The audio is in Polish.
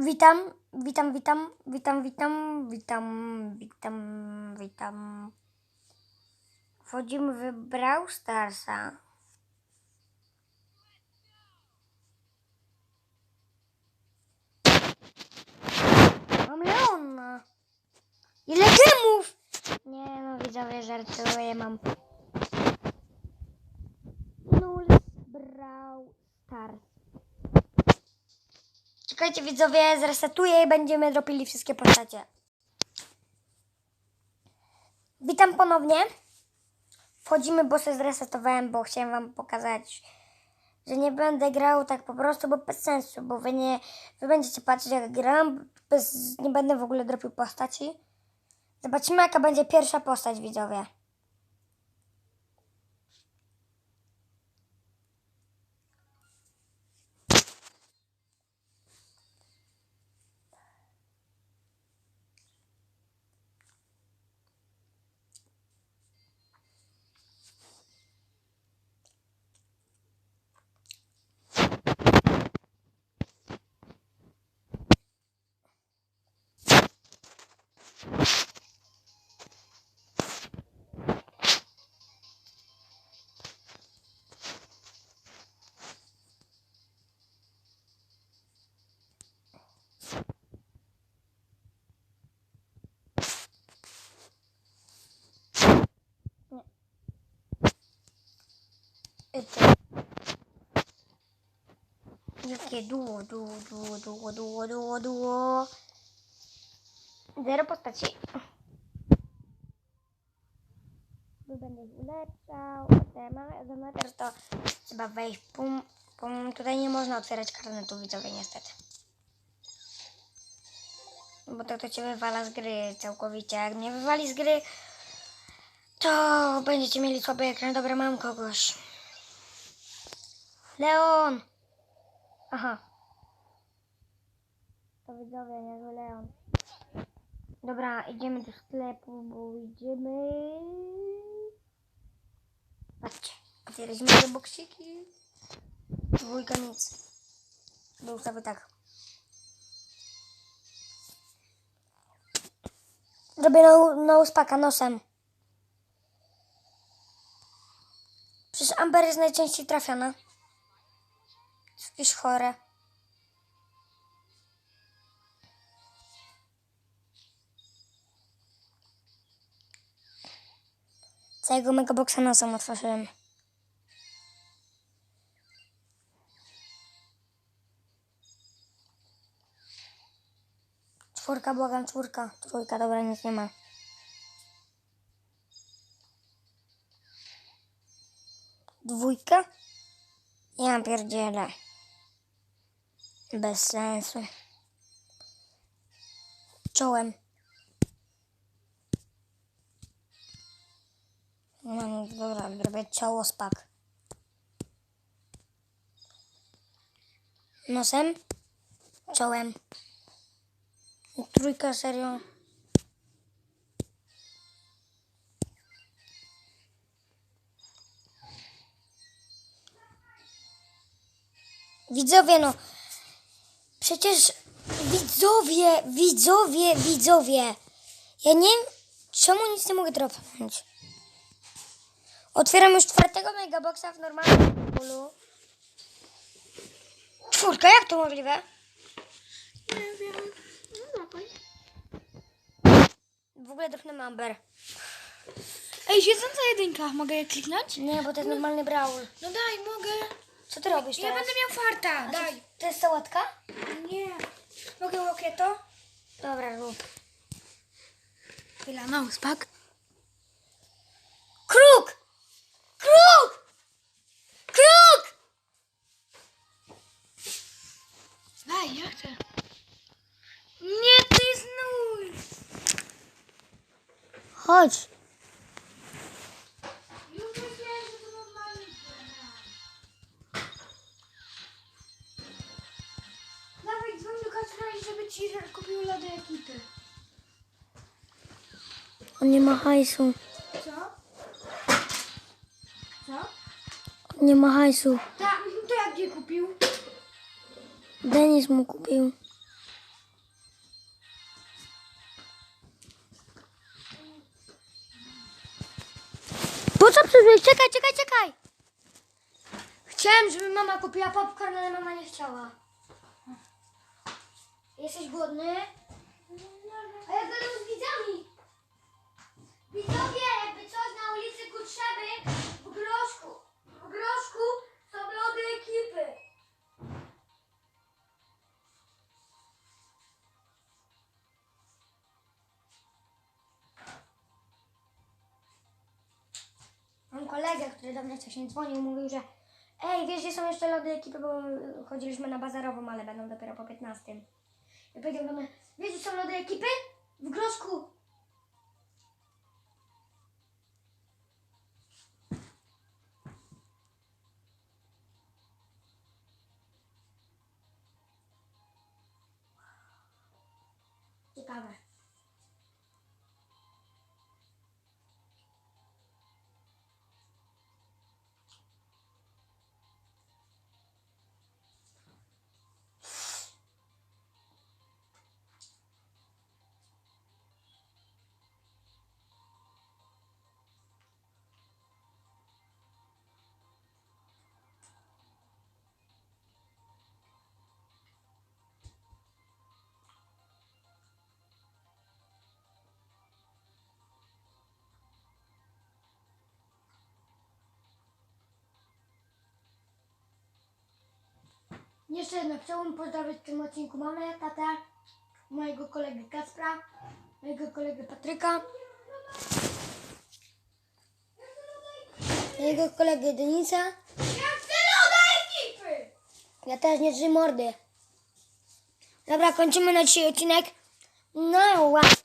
Witam, witam, witam, witam, witam, witam, witam, witam. Wchodzimy w Brawl Starsa. Mam Leona. Ile gemów? Nie no, widzowie, żartuję, mam Czekajcie widzowie, zresetuję i będziemy dropili wszystkie postacie. Witam ponownie. Wchodzimy, bo się zresetowałem, bo chciałem wam pokazać, że nie będę grał tak po prostu, bo bez sensu, bo wy nie, wy będziecie patrzeć jak gram, bez, nie będę w ogóle dropił postaci. Zobaczymy jaka będzie pierwsza postać widzowie. えっと。やけど、どうどうどうどうどうどう。Zero postaci. Tu będę ich ulepszał. Potem teraz to trzeba wejść. Pum, pum. Tutaj nie można otwierać karnetu widzowie niestety. Bo to, to cię wywala z gry całkowicie. Jak mnie wywali z gry, to będziecie mieli słaby ekran. Dobra, mam kogoś. Leon! Aha. To widzowie, nie Leon. Dobra, idziemy do sklepu, bo idziemy... Patrzcie, otwieraliśmy te boksiki. Dwójka nic. Do ustawy tak. Robię na, na uspaka nosem. Przecież Amber jest najczęściej trafiona. Jest jakieś chore. Całego megaboxa nosem otworzyłem. Czwórka, błagam, czwórka. Trójka, dobra, nic nie ma. Dwójka? Ja pierdzielę. Bez sensu. Czołem. No dobra, robię czoło spak. Nosem. Czołem. Trójka serio. Widzowie, no. Przecież widzowie, widzowie, widzowie. Ja nie wiem, czemu nic nie mogę dropnąć. Otwieram już czwartego megaboxa w normalnym polu. Czwórka, jak to możliwe? Nie wiem. No. W ogóle dropnę Amber. Ej, siedząca jedynka, mogę je kliknąć? Nie, bo to jest normalny brawl. No daj, mogę. Co ty robisz Ja teraz? będę miał farta, daj. To jest sałatka? Nie. Mogę łokieto? Dobra, rób. Chwila, no, spak. Kruk! Kruk! Ja chcę. Nie, to jest. Chodź. Dawaj, dzwoń do Kacpra, żeby ci kupił lody ekipy. On nie ma hajsu. Co? Co? On nie ma hajsu. Tak, to jak gdzie kupił? Denis mu kupił. Po co przyszłeś? Czekaj, czekaj, czekaj! Chciałem, żeby mama kupiła popcorn, ale mama nie chciała. Jesteś głodny? No, no, no. A ja będę widzę? Mam kolegę, który do mnie wcześniej dzwonił, mówił, że ej, wiesz, gdzie są jeszcze lody ekipy, bo chodziliśmy na bazarową, ale będą dopiero po 15. I powiedział do mnie, wiesz, gdzie są lody ekipy? W groszku. Ciekawe. Jeszcze jedno, chciałbym pozdrowić w tym odcinku mamę, tatę, mojego kolegę Kaspra, mojego kolegę Patryka, mojego kolegę Denisa. Ja chcę loda ekipy! Ja też nie trzy mordy. Dobra, kończymy na dzisiaj odcinek. No, łatwo.